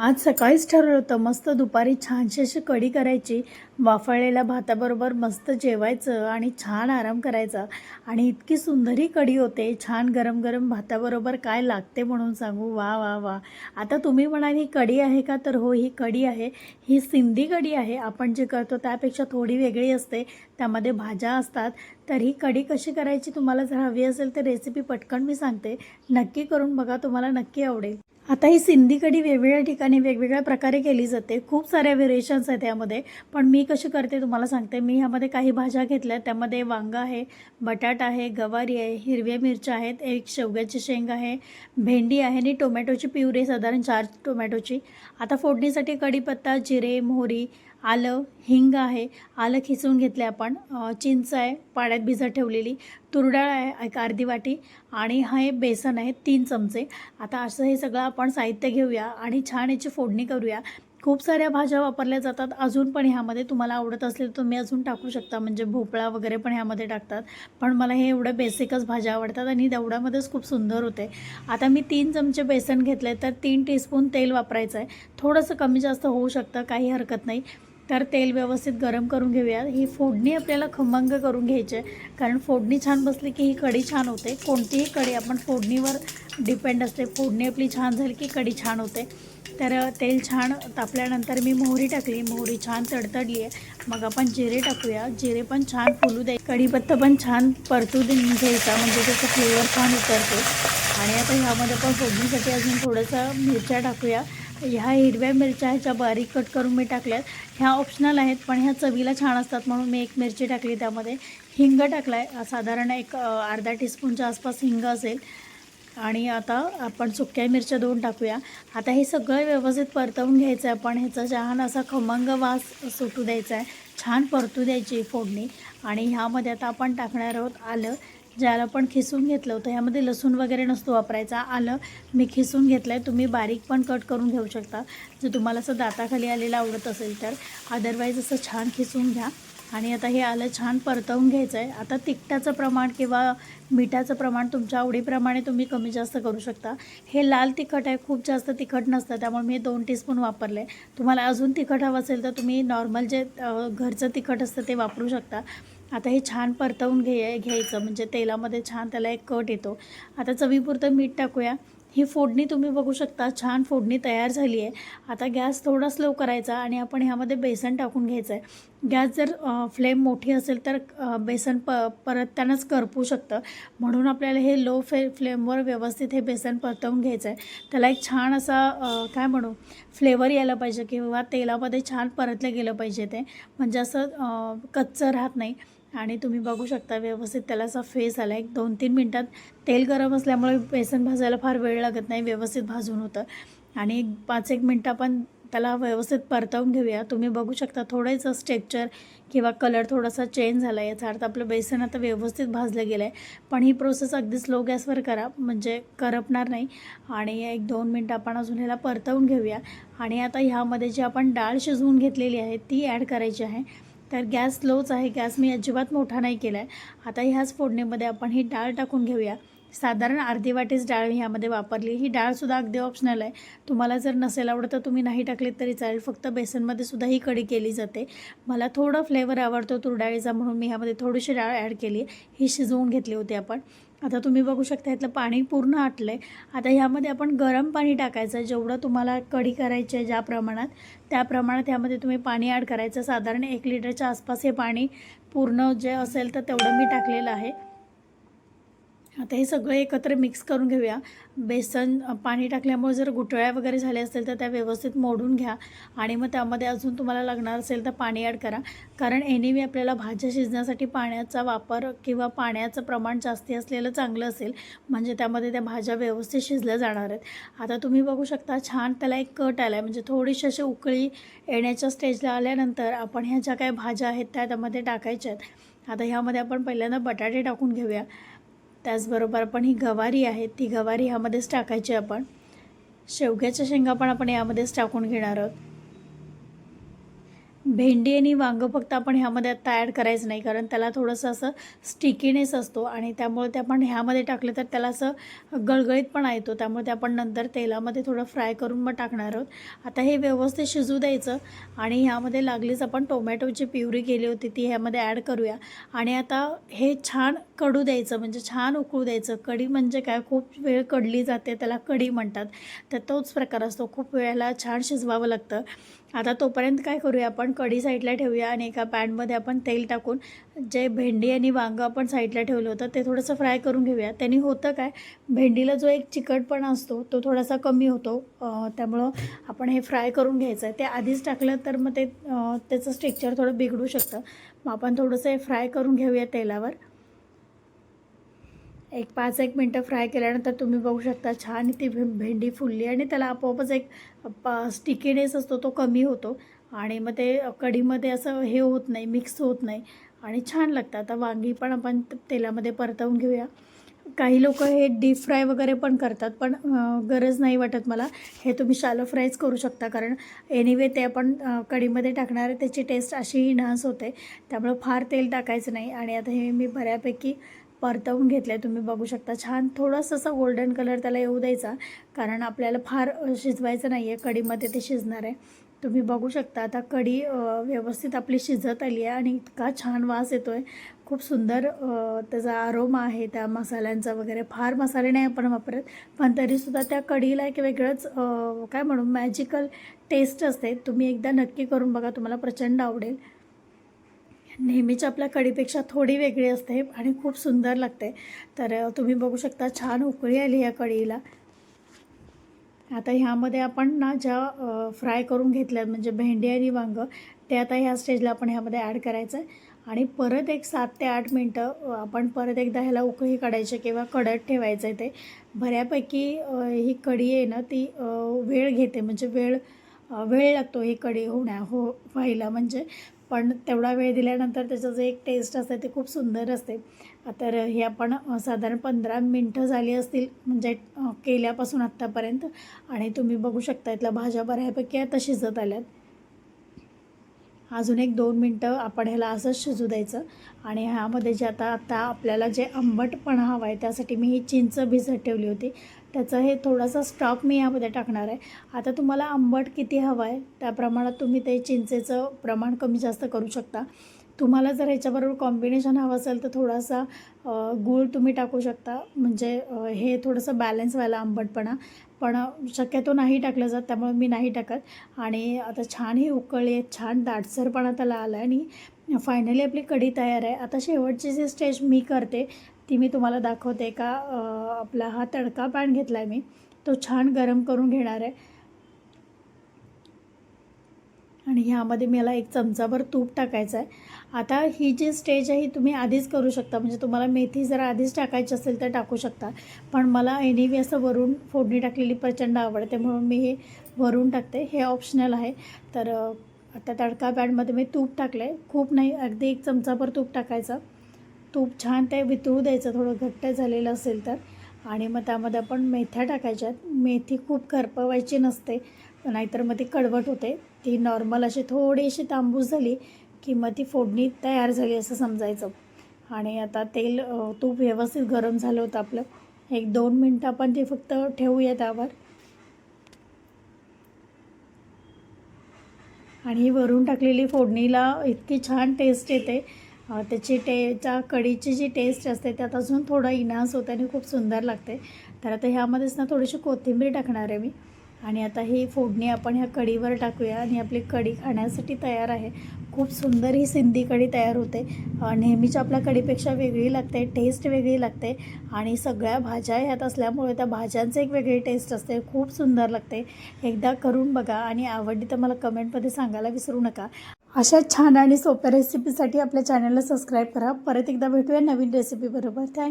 आज सकाळीच ठरवलं होतं मस्त दुपारी छानशी अशी कढी करायची वाफळलेल्या भाताबरोबर मस्त जेवायचं आणि छान आराम करायचा. आणि इतकी सुंदर ही कढी होते छान गरम गरम भाताबरोबर काय लागते म्हणून सांगू? वा वा वा. आता तुम्ही म्हणाल ही कढी आहे का? तर हो ही कढी आहे. ही सिंधी कढी आहे. आपण जे करतो त्यापेक्षा थोडी वेगळी असते. त्यामध्ये भाज्या असतात. तर ही कढी कशी करायची तुम्हाला जर हवी असेल तर रेसिपी पटकन मी सांगते. नक्की करून बघा तुम्हाला नक्की आवडेल. आता ही सिंधी कढी वेगवेगळ्या ठिकाणी वेगवेगळ्या प्रकारे केली जाते. खूप साऱ्या व्हेरिएशन्स आहेत यामध्ये. पण मी कशी करते तुम्हाला सांगते. मी ह्यामध्ये काही भाज्या घेतल्या. त्यामध्ये वांगा आहे बटाटा आहे गवारी आहे हिरव्या मिरच्या आहेत एक शेवग्याची शेंग आहे भेंडी आहे आणि टोमॅटोची प्युरी साधारण चार टोमॅटोची. आता फोडणीसाठी कढीपत्ता जिरे मोहरी आलं हिंग आहे आलं खिसून घेतले आपण. चिंच आहे पाण्यात भिजत ठेवलेली. तुरडाळ आहे एक अर्धी वाटी. आणि हे बेसन आहे तीन चमचे. आता असं हे सगळं आपण साहित्य घेऊया आणि छान याची फोडणी करूया. खूप साऱ्या भाज्या वापरल्या जातात. अजून पण ह्यामध्ये तुम्हाला आवडत असेल तर तुम्ही अजून टाकू शकता. म्हणजे भोपळा वगैरे पण ह्यामध्ये टाकतात. पण मला हे एवढं बेसिकच भाज्या आवडतात आणि तेवढ्यामध्येच खूप सुंदर होते. आता मी तीन चमचे बेसन घेतले तर तीन टीस्पून तेल वापरायचं आहे थोडंसं कमी जास्त होऊ शकतं काही हरकत नाही. तर तेल व्यवस्थित गरम करून घेऊया. ही फोडणी आपल्याला खमंग करून घ्यायची आहे. कारण फोडणी छान बसली की ही कढी छान होते. कोणतीही कढी आपण फोडणीवर डिपेंड असते. फोडणी आपली छान झाली की कढी छान होते. तर तेल छान तापल्यानंतर मी मोहरी टाकली. मोहरी छान तडतडली आहे. मग आपण जिरे टाकूया. जिरे पण छान फुलू दे. कढीपत्ता पण छान परतू दे घ्यायचा. म्हणजे त्याचं फ्लेवर छान उतरते. आणि आता ह्यामध्ये पण फोडणीसाठी अजून थोडंसं मिरच्या टाकूया. ह्या हिरव्या मिरच्या ह्याच्या बारीक कट करून मी टाकल्यात. ह्या ऑप्शनल आहेत पण ह्या चवीला छान असतात म्हणून मी एक मिरची टाकली त्यामध्ये. हिंग टाकला आहे साधारण एक अर्धा टीस्पूनच्या आसपास हिंग असेल. आणि आता आपण सुक्या मिरच्या दोन टाकूया. आता हे सगळं व्यवस्थित परतवून घ्यायचं आहे आपण. ह्याचा छान असा खमंग वास सुटू द्यायचा आहे छान परतू द्यायची फोडणी. आणि ह्यामध्ये आता आपण टाकणार आहोत आलं. ज्याला आपण खिसून घेतलं होतं ह्यामध्ये लसूण वगैरे नसतो वापरायचा. आलं मी खिसून घेतलं आहे तुम्ही बारीक पण कट करून घेऊ शकता. जर तुम्हाला असं दाताखाली आलेलं आवडत असेल तर. अदरवाईज असं छान खिसून घ्या. आणि आता हे आलं छान परतवून घ्यायचं आहे आता तिखटाचं प्रमाण किंवा मिठाचं प्रमाण तुमच्या आवडीप्रमाणे तुम्ही कमी जास्त करू शकता. हे लाल तिखट आहे खूप जास्त तिखट नसतं त्यामुळे मी दोन टीस्पून वापरलं आहे तुम्हाला अजून तिखट हवं असेल तर तुम्ही नॉर्मल जे घरचं तिखट असतं ते वापरू शकता. आता हे छान परतवून घे घ्यायचं. म्हणजे तेलामध्ये छान त्याला एक कट येतो. आता चवीपुरतं मीठ टाकूया. ही फोडणी तुम्ही बघू शकता छान फोडणी तयार झाली आहे आता गॅस थोडा स्लो करायचा आणि आपण ह्यामध्ये बेसन टाकून घ्यायचं आहे गॅस जर फ्लेम मोठी असेल तर बेसन प परत त्यांनाच करपू शकतं. म्हणून आपल्याला हे लो फे फ्लेमवर व्यवस्थित हे बेसन परतवून घ्यायचं आहे त्याला एक छान असा काय म्हणू फ्लेवर यायला पाहिजे किंवा तेलामध्ये छान परतलं गेलं पाहिजे ते. म्हणजे असं कच्चं राहत नाही. आणि तुम्ही बघू शकता व्यवस्थित त्याला असा फेस आला. एक दोन तीन मिनटात तेल गरम असल्यामुळे बेसन भाजायला फार वेळ लागत नाही व्यवस्थित भाजून होतं. आणि एक पाच एक मिनटं आपण त्याला व्यवस्थित परतवून घेऊया. तुम्ही बघू शकता थोडंसं स्ट्रेक्चर किंवा कलर थोडासा चेंज झाला. याचा अर्थ आपलं बेसन आता व्यवस्थित भाजलं गेलं आहे पण ही प्रोसेस अगदी स्लो गॅसवर करा म्हणजे करपणार नाही. आणि एक दोन मिनटं आपण अजून ह्याला परतवून घेऊया. आणि आता ह्यामध्ये जी आपण डाळ शिजवून घेतलेली आहे ती ॲड करायची आहे. तर गॅस स्लोच आहे गॅस मी अजिबात मोठा नाही केला आहे आता ह्याच फोडणीमध्ये आपण ही डाळ टाकून घेऊया. साधारण अर्धी वाटीच डाळ ह्यामध्ये वापरली. ही डाळसुद्धा अगदी ऑप्शनल आहे. तुम्हाला जर नसेल आवडत तर तुम्ही नाही टाकलीत तरी चालेल. फक्त बेसनमध्ये सुद्धा ही कढी केली जाते. मला थोडं फ्लेवर आवडतो तुरडाळीचा म्हणून मी ह्यामध्ये थोडीशी डाळ ॲड केली. ही शिजवून घेतली होती आपण. आता तुम्ही बघू शकता यातलं पाणी पूर्ण आटलं आहे आता ह्यामध्ये आपण गरम पाणी टाकायचं आहे जेवढं तुम्हाला कढी करायची आहे ज्या प्रमाणात त्या प्रमाणात ह्यामध्ये तुम्ही पाणी ॲड करायचं. साधारण एक लिटरच्या आसपास हे पाणी पूर्ण जे असेल तर तेवढं मी टाकलेलं आहे. आता हे सगळं एकत्र मिक्स करून घेऊया. बेसन पाणी टाकल्यामुळे जर गुठळ्या वगैरे झाल्या असतील तर त्या व्यवस्थित मोडून घ्या. आणि मग त्यामध्ये अजून तुम्हाला लागणार असेल तर पाणी ॲड करा. कारण एनिमी आपल्याला भाज्या शिजण्यासाठी पाण्याचा वापर किंवा पाण्याचं प्रमाण जास्ती असलेलं चांगलं असेल म्हणजे त्यामध्ये त्या भाज्या व्यवस्थित शिजल्या जाणार आहेत. आता तुम्ही बघू शकता छान त्याला एक कट आला आहे म्हणजे थोडीशी अशी उकळी येण्याच्या स्टेजला आल्यानंतर आपण ह्या ज्या काही भाज्या आहेत त्या त्यामध्ये टाकायच्या आहेत. आता ह्यामध्ये आपण पहिल्यांदा बटाटे टाकून घेऊया. त्याचबरोबर आपण ही गवारी आहे ती गवारी ह्यामध्येच टाकायची आपण. शेवग्याच्या शेंगा पण आपण यामध्येच टाकून घेणार आहोत. भेंडी आणि वांगं फक्त आपण ह्यामध्ये आत्ता ॲड करायचं नाही कारण त्याला थोडंसं असं स्टिकीनेस असतो आणि त्यामुळे ते आपण ह्यामध्ये टाकलं तर त्याला असं गळगळीतपणा येतो. त्यामुळे ते आपण नंतर तेलामध्ये थोडं फ्राय करून मग टाकणार आहोत. आता हे व्यवस्थित शिजू द्यायचं आणि ह्यामध्ये लागलीच आपण टोमॅटोची प्युरी केली होती ती ह्यामध्ये ॲड करूया. आणि आता हे छान कडू द्यायचं म्हणजे छान उकळू द्यायचं. कढी म्हणजे काय? खूप वेळ कडली जाते त्याला कढी म्हणतात. तर तोच प्रकार असतो. खूप वेळेला छान शिजवावं लागतं. आता तोपर्यंत काय करूया आपण? कढी साईडला ठेवूया आणि एका पॅनमध्ये आपण तेल टाकून जे भेंडी आणि वांगं आपण साईडला ठेवलं होतं ते थोडंसं फ्राय करून घेऊया. त्यांनी होतं काय? भेंडीला जो एक चिकटपणा असतो तो थोडासा कमी होतो. त्यामुळं आपण हे फ्राय करून घ्यायचं आहे. ते आधीच टाकलं तर मग ते त्याचं स्ट्रक्चर थोडं बिघडू शकतं. मग आपण थोडंसं हे फ्राय करून घेऊया तेलावर. एक पाच एक मिनटं फ्राय केल्यानंतर तुम्ही बघू शकता छान ती भे भेंडी फुलली आणि त्याला आपोआपच एक स्टिकीनेस असतो तो कमी होतो. आणि मग ते कढीमध्ये असं हे होत नाही मिक्स होत नाही. आणि छान लागतं. आता वांगी पण आपण तेलामध्ये परतवून घेऊया. काही लोक हे डीप फ्राय वगैरे पण करतात पण गरज नाही वाटत मला. हे तुम्ही शालो फ्रायच करू शकता कारण एनिवे ते आपण कढीमध्ये टाकणारे त्याची टेस्ट अशी इन्हान्स होते. त्यामुळं फार तेल टाकायचं नाही. आणि आता हे मी बऱ्यापैकी परतवून घेतलं आहे तुम्ही बघू शकता. छान थोडंसं असं गोल्डन कलर त्याला येऊ द्यायचा कारण आपल्याला फार शिजवायचं नाही आहे कढीमध्ये ते शिजणार आहे. तुम्ही बघू शकता आता कढी व्यवस्थित आपली शिजत आली आहे आणि इतका छान वास येतो आहे खूप सुंदर त्याचा आरोमा आहे त्या मसाल्यांचा वगैरे. फार मसाले नाही आपण वापरत पण तरीसुद्धा त्या कढीला एक वेगळंच काय म्हणू मॅजिकल टेस्ट असते. तुम्ही एकदा नक्की करून बघा तुम्हाला प्रचंड आवडेल. नेहमीच्या आपल्या कढीपेक्षा थोडी वेगळी असते आणि खूप सुंदर लागते. तर तुम्ही बघू शकता छान उकळी आली या कढीला आता ह्यामध्ये आपण ना ज्या फ्राय करून घेतल्या म्हणजे भेंडी आणि वांगं ते आता ह्या स्टेजला आपण ह्यामध्ये ॲड करायचं आहे आणि परत एक सात ते आठ मिनटं आपण परत एकदा ह्याला उकळी काढायची किंवा कडत ठेवायचं आहे ते. बऱ्यापैकी ही कढी आहे ना ती वेळ घेते. म्हणजे वेळ वेळ लागतो ही कढी होण्या हो व्हायला. म्हणजे पण तेवढा वेळ दिल्यानंतर त्याचं जे एक टेस्ट असते ते खूप सुंदर असते तर हे आपण साधारण पंधरा मिनटं झाली असतील म्हणजे केल्यापासून आत्तापर्यंत आणि तुम्ही बघू शकता इथल्या भाज्या बऱ्यापैकी आता शिजत आल्यात. अजून एक दोन मिनटं आपण ह्याला असंच शिजू द्यायचं. आणि ह्यामध्ये जे आता आता आपल्याला जे आंबटपणा हवा आहे त्यासाठी मी ही चिंच भिजत ठेवली होती. त्याचं हे थोडासा स्टॉक मी यामध्ये टाकणार आहे. आता तुम्हाला आंबट किती हवं आहे त्या प्रमाणात तुम्ही ते चिंचेचं प्रमाण कमी जास्त करू शकता. तुम्हाला जर ह्याच्याबरोबर कॉम्बिनेशन हवं असेल तर थोडासा गूळ तुम्ही टाकू शकता. म्हणजे हे थोडंसं बॅलन्स व्हायला आंबटपणा. पण शक्यतो नाही टाकलं जात त्यामुळे मी नाही टाकत. आणि आता छान ही उकळी आहे छान दाटसरपणा त्याला आला आहे आणि फायनली आपली कढी तयार आहे. आता शेवटची जी स्टेज मी करते ती मी तुम्हाला दाखवते का आपला हा तडका पॅन घेतला आहे मी तो छान गरम करून घेणार आहे. आणि ह्यामध्ये मला एक चमचाभर तूप टाकायचं आहे. आता ही जी स्टेज आहे ही तुम्ही आधीच करू शकता. म्हणजे तुम्हाला मेथी जर आधीच टाकायची असेल तर टाकू शकता. पण मला एनिवे असं वरून फोडणी टाकलेली प्रचंड आवडते म्हणून मी हे वरून टाकते. हे ऑप्शनल आहे. तर आता तडका बॅडमध्ये मी तूप टाकलं आहे खूप नाही अगदी एक चमचाभर तूप टाकायचं. तूप छान ते वितळू द्यायचं. थोडं घट्ट झालेलं असेल तर. आणि मग त्यामध्ये आपण मेथ्या टाकायच्यात मेथी खूप करपवायची नसते. नाहीतर मग ती कडवट होते. ती नॉर्मल अशी थोडीशी तांबूस झाली की मग ती फोडणी तयार झाली असं समजायचं. आणि आता तेल तूप व्यवस्थित गरम झालं होतं आपलं. एक दोन मिनटं आपण ते फक्त ठेवूया त्यावर आणि वरून टाकलेली फोडणीला इतकी छान टेस्ट येते. त्याची टे त्या कढीची जी टेस्ट असते त्यात अजून थोडं इन्हान्स होते आणि खूप सुंदर लागते. तर आता ह्यामध्येच ना थोडीशी कोथिंबीर टाकणार आहे मी. आणि आता ही फोडणी आपण ह्या कढीवर टाकूया आणि आपली कढी खाण्यासाठी तयार आहे. खूप सुंदर ही सिंधी कढी तयार होते. नेहमीच्या आपल्या कढीपेक्षा वेगळी लागते टेस्ट वेगळी लागते आणि सगळ्या भाज्या ह्यात असल्यामुळे त्या भाज्यांचं एक वेगळी टेस्ट असते. खूप सुंदर लागते. एकदा करून बघा आणि आवडली तर मला कमेंटमध्ये सांगायला विसरू नका. अशा छान आणि सोप्या रेसिपीसाठी आपल्या चॅनलला सबस्क्राईब करा. परत एकदा भेटूया नवीन रेसिपी बरोबर. थँक